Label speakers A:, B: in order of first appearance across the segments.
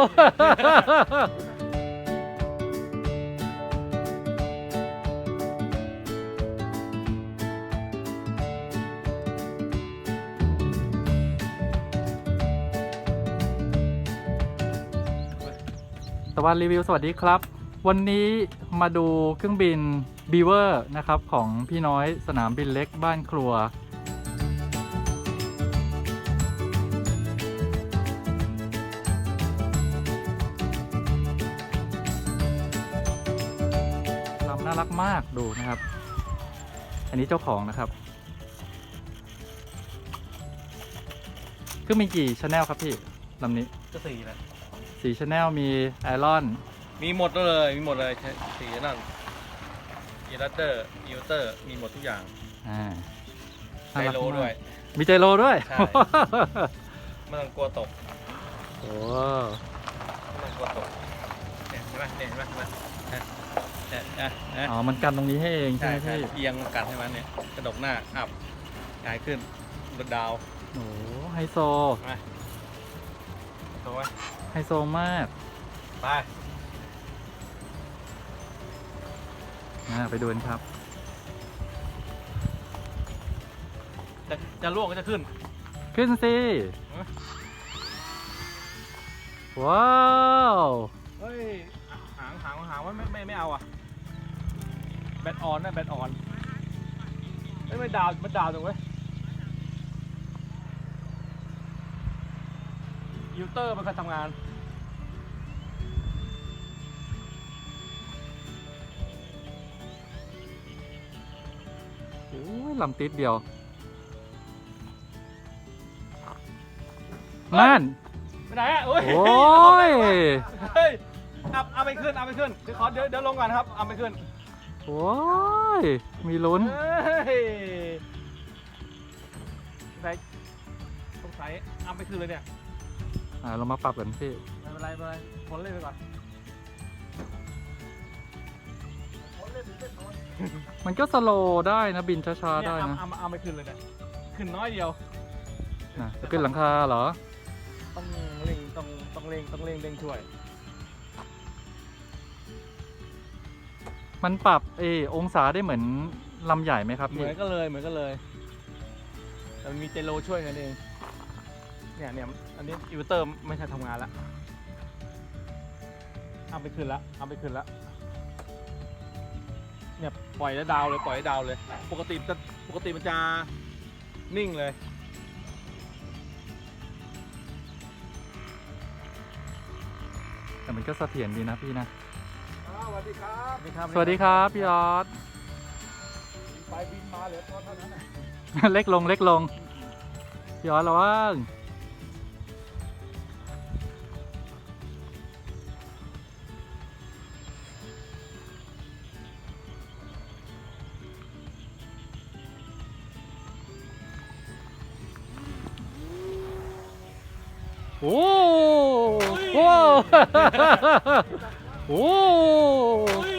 A: ตะวันรีวิวสวัสดีครับ วันนี้มาดูเครื่องบิน b ีเวอร์นะครับ ของพี่น้อยสนามบินเล็กบ้านครัว น่ารักมากดูนะครับ อันนี้เจ้าของนะครับเครื่องบินกี่ชแนลครับพี่ลำนี้
B: ก็สี่แหละ
A: สีชแนลมีไอรอน
B: มีหมดเลย มีหมดเลยใช้สีนั่นอีรัตเตอร์อีเตอร์ มีหมดทุกอย่าง
A: อ่า
B: ไจโลด้วย
A: มีใจโลด้วย
B: ใช่ไม่ต้องกลัวตก
A: โอ้
B: ไม่ต้องกลัวตกเนี่ยเห็นไหมเนี่ยเห็นไหม เห็นไหมเนี่ยเนี่ยเนี่ยเนี่ย
A: อ๋อ มันกันตรงนี้ให้เองใช่
B: ใช่
A: ไหม
B: ใช่
A: พี่
B: เอียงกันใช่ไหมเนี่ยกระดกหน้าอับหงายขึ้นบนดาว
A: โอ้ไฮโซ
B: มาถูกไหม
A: ไฮโซมาก
B: ไป
A: อ่าไปดูกันครับ
B: จะจะล่วงก็จะขึ้น
A: ขึ้นสิ
B: ฮะ
A: ว้าว
B: เฮ้ยหางหางหางว่าไม่ไม่ไม่เอาอะ แบตออนนะแบตออนเฮ้ยไม่ดาวมันดาวตรงเว้ยยูเตอร์มันเคยทำงาน
A: โอ้ยลำติดเดียวนั่น
B: ไปไหนอะโอ้ย
A: โอ้ย
B: เฮ้ยเอาเอาไปขึ้นเอาไปขึ้นเดี๋ยวขอเดี๋ยวเดี๋ยวลงก่อนนะครับเอาไปขึ้น
A: โอ้ย มีลุ้น
B: เฮ้ยไหนสงสัยเอาไปขึ้นเลยเนี่ย
A: อ่า เรามาปรับกันพี่
B: ไม่เป็นไรไม่เป็นไรพ้นเล่นไปก่อนพ้นเล่นถึงเล่นพ้น
A: มันก็สโลว์ได้นะบินช้าๆ
B: เนี่ย
A: ได้
B: เอา
A: นะ
B: เอาเอาไปขึ้นเลยเนี่ยขึ้นน้อยเดียว
A: อะจะขึ้นหลังคาเหรอ
B: ต้องเร่งต้องต้องเร่งต้องเร่งเร่งช่วย
A: มันปรับเออองศาได้เหมือนลำใหญ่ไหมครับ
B: เห
A: พี่
B: มือนกันเลยเหมือนกันเลย แต่มันมีเจโลช่วยกันเอง เนี่ยเนี่ยอันนี้อิวเตอร์ไม่ใช่ทำงานละเอาไปขึ้นละเอาไปขึ้นละเนี่ยปล่อยแล้วดาวเลยปล่อยให้ดาวเลย ปกติจะปกติมันจะนิ่งเลย
A: แต่มันก็เสถียรดีนะพี่นะ
B: สวัสดีครับ
A: สวัสดีครับพี่ออส
B: ไปบินมาเหลือตัวเท่านั้น
A: เล็กลงเล็กลงพี่ออสระวังโอ้โห โอ้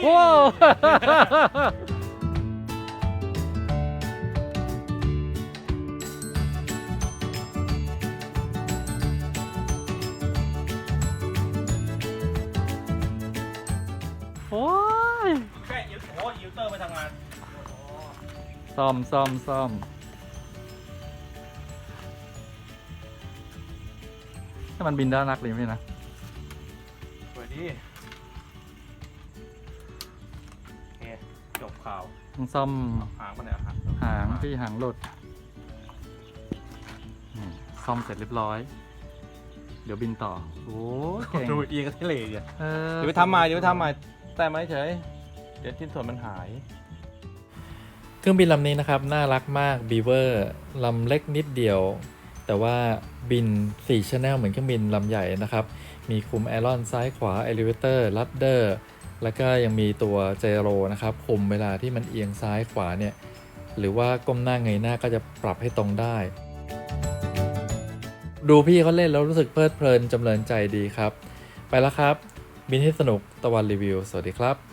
A: โหโอ้ย
B: แค่อิวโอ้อิวเตอร์ไปทำงาน
A: ซ่อมซ่อมซ่อมถ้ามันบินได้นักเลยพี่นะ
B: สวัสดี ข่าว
A: ต้องซ่อม
B: หางมันเนี่ยหาง
A: หางพี่หางหลุดนี่ซ่อมเสร็จเรียบร้อย เดี๋ยวบินต่อ โอ้เก่ง
B: ดูเอียงกับทะเลอะ
A: เออ
B: เดี๋ยวไปทำใหม่เดี๋ยวไปทำใหม่แต่ไม่เฉยเดี๋ยวชิ้นส่วนมันหาย
C: เครื่องบินลำนี้นะครับ น่ารักมากบีเวอร์ลำเล็กนิดเดียว แต่ว่าบิน4 Channel เหมือนเครื่องบินลำใหญ่นะครับ มีคุมไอรอนซ้ายขวา Elevator ลัดเดอร์ แล้วก็ยังมีตัวเจโรนะครับคุมเวลาที่มันเอียงซ้ายขวาเนี่ยหรือว่าก้มหน้าเงยหน้าก็จะปรับให้ตรงได้ ดูพี่เขาเล่นแล้วรู้สึกเพลิดเพลินจำเริญใจดีครับ ไปแล้วครับ บินให้สนุกตะวันรีวิว สวัสดีครับ